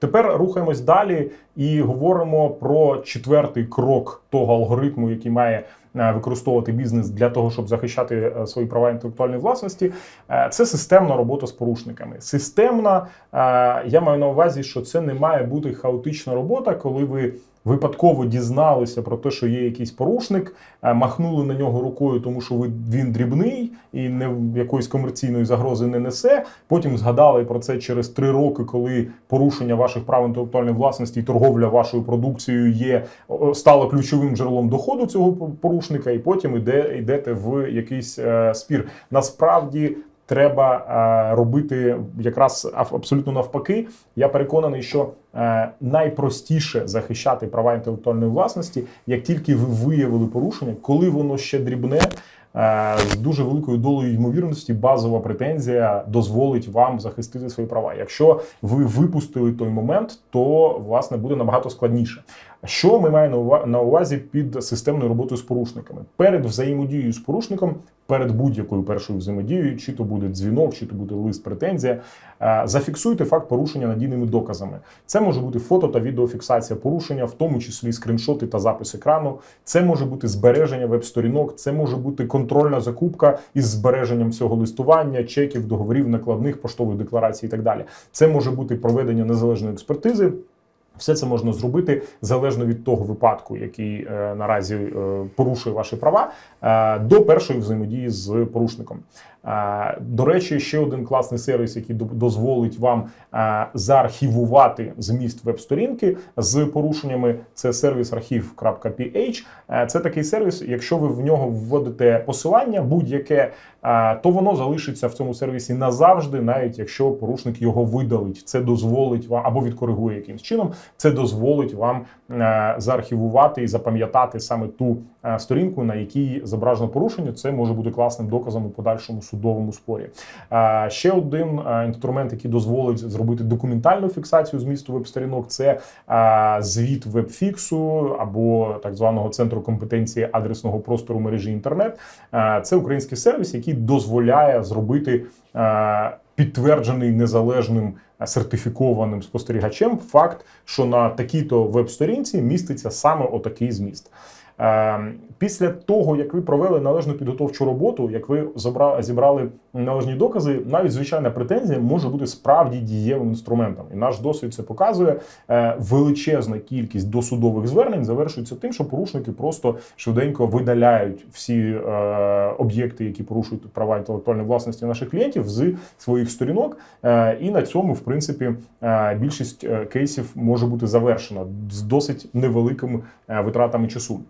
тепер рухаємось далі і говоримо про четвертий крок того алгоритму, який має використовувати бізнес для того, щоб захищати е, свої права інтелектуальної власності. Е, Це системна робота з порушниками. Системна, е, я маю на увазі, що це не має бути хаотична робота, коли ви. Випадково дізналися про те, що є якийсь порушник, е, махнули на нього рукою, тому що він дрібний і не якоїсь комерційної загрози не несе. Потім згадали про це через три роки, коли порушення ваших прав інтелектуальної власності і торговля вашою продукцією є стало ключовим джерелом доходу цього порушника, і потім іде йдете в якийсь е, спір. Насправді. Треба е, робити якраз аб- абсолютно навпаки. Я переконаний, що е, найпростіше захищати права інтелектуальної власності, як тільки ви виявили порушення, коли воно ще дрібне. Е, З дуже великою долею ймовірності базова претензія дозволить вам захистити свої права. Якщо ви випустили той момент, то власне буде набагато складніше. Що ми маємо на увазі під системною роботою з порушниками? Перед взаємодією з порушником, перед будь-якою першою взаємодією, чи то буде дзвінок, чи то буде лист претензія, е, зафіксуйте факт порушення надійними доказами. Це може бути фото та відеофіксація порушення, в тому числі скріншоти та запис екрану. Це може бути збереження веб-сторінок, це може бути контрольна закупка із збереженням всього листування, чеків, договорів, накладних, поштових декларацій і так далі. Це може бути проведення незалежної експертизи. Все це можна зробити залежно від того випадку, який е, наразі е, порушує ваші права, е, до першої взаємодії з порушником. Е, до речі, ще один класний сервіс, який до- дозволить вам е, заархівувати зміст веб-сторінки з порушеннями. Це сервіс архів.ph. Е, Це такий сервіс. Якщо ви в нього вводите посилання будь-яке, е, то воно залишиться в цьому сервісі назавжди, навіть якщо порушник його видалить. Це дозволить вам або відкоригує якимсь чином. Це дозволить вам е, заархівувати і запам'ятати саме ту е, сторінку, на якій зображено порушення. Це може бути класним доказом у подальшому судовому спорі. Е, Ще один інструмент, який дозволить зробити документальну фіксацію змісту веб-сторінок, це звіт веб-фіксу або так званого центру компетенції адресного простору мережі інтернет. Це український сервіс, який дозволяє зробити підтверджений незалежним сертифікованим спостерігачем факт, що на такій-то веб-сторінці міститься саме отакий зміст. Е, Після того, як ви провели належну підготовчу роботу, як ви зібрали належні докази, навіть звичайна претензія може бути справді дієвим інструментом. І наш досвід це показує. Е, Величезна кількість досудових звернень завершується тим, що порушники просто швиденько видаляють всі е, об'єкти, які порушують права інтелектуальної власності наших клієнтів з своїх сторінок. Е, І на цьому, в принципі, більшість кейсів може бути завершена з досить невеликими витратами часу.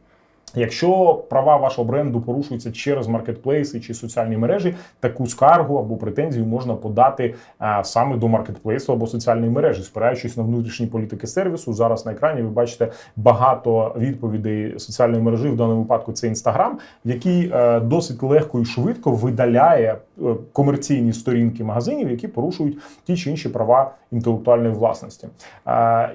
Якщо права вашого бренду порушуються через маркетплейси чи соціальні мережі, таку скаргу або претензію можна подати а, саме до маркетплейсу або соціальної мережі, спираючись на внутрішні політики сервісу. Зараз на екрані ви бачите багато відповідей соціальної мережі. В даному випадку це інстаграм, який е, досить легко і швидко видаляє е, комерційні сторінки магазинів, які порушують ті чи інші права інтелектуальної власності. Е,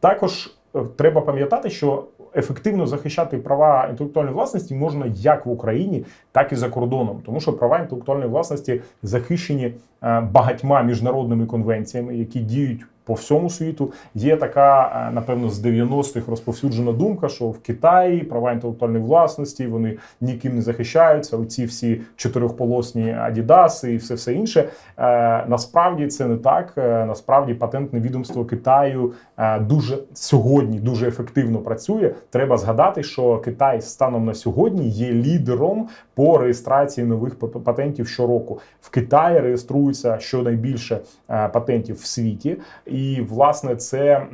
також е, треба пам'ятати, що ефективно захищати права інтелектуальної власності можна як в Україні, так і за кордоном, тому що права інтелектуальної власності захищені е, багатьма міжнародними конвенціями, які діють. По всьому світу є така, е, напевно, з 90-х розповсюджена думка, що в Китаї права інтелектуальної власності вони ніким не захищаються. Оці всі чотирьохполосні адідаси і все все інше. Е, Насправді це не так. Е, Насправді патентне відомство Китаю дуже сьогодні дуже ефективно працює. Треба згадати, що Китай станом на сьогодні є лідером по реєстрації нових патентів щороку. В Китаї реєструється щонайбільше патентів в світі, і власне це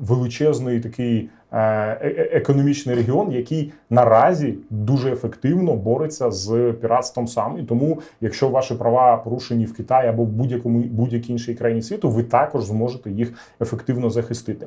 величезний такий. е, е- е- Економічний регіон, який наразі дуже ефективно бореться з піратством сам, і тому, якщо ваші права порушені в Китаї або в будь-якому будь-якій іншій країні світу, ви також зможете їх ефективно захистити.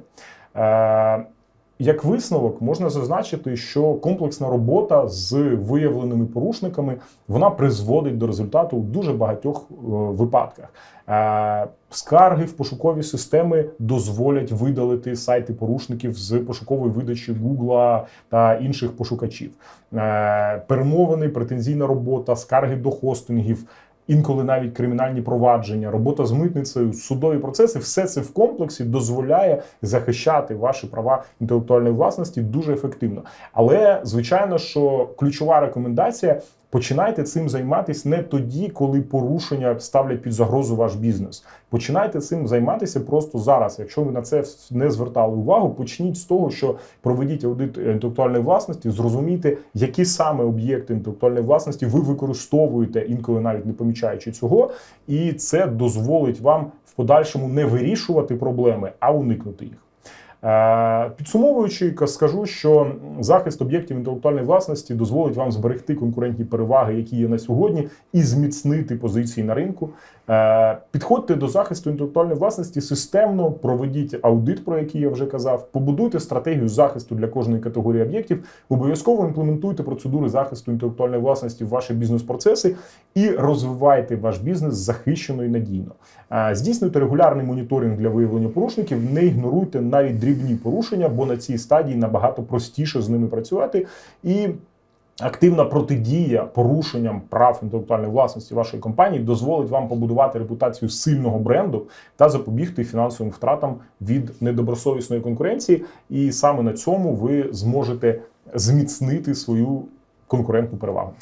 Як висновок можна зазначити, що комплексна робота з виявленими порушниками вона призводить до результату у дуже багатьох е, випадках. Е, Скарги в пошукові системи дозволять видалити сайти порушників з пошукової видачі Гугла та інших пошукачів. Е, Перемовини, претензійна робота, скарги до хостингів. Інколи навіть кримінальні провадження, робота з митницею, судові процеси, все це в комплексі дозволяє захищати ваші права інтелектуальної власності дуже ефективно. Але звичайно, що ключова рекомендація. Починайте цим займатися не тоді, коли порушення ставлять під загрозу ваш бізнес. Починайте цим займатися просто зараз. Якщо ви на це не звертали увагу, почніть з того, що проведіть аудит інтелектуальної власності, зрозумійте, які саме об'єкти інтелектуальної власності ви використовуєте, інколи навіть не помічаючи цього, і це дозволить вам в подальшому не вирішувати проблеми, а уникнути їх. Е, Підсумовуючи, скажу, що захист об'єктів інтелектуальної власності дозволить вам зберегти конкурентні переваги, які є на сьогодні, і зміцнити позиції на ринку. Е, Підходьте до захисту інтелектуальної власності системно, проведіть аудит, про який я вже казав, побудуйте стратегію захисту для кожної категорії об'єктів, обов'язково імплементуйте процедури захисту інтелектуальної власності в ваші бізнес-процеси і розвивайте ваш бізнес захищено і надійно. Е, Здійснюйте регулярний моніторинг для виявлення порушників, не ігноруйте навіть дрібні порушення, бо на цій стадії набагато простіше з ними працювати і. Активна протидія порушенням прав інтелектуальної власності вашої компанії дозволить вам побудувати репутацію сильного бренду та запобігти фінансовим втратам від недобросовісної конкуренції. І саме на цьому ви зможете зміцнити свою конкурентну перевагу.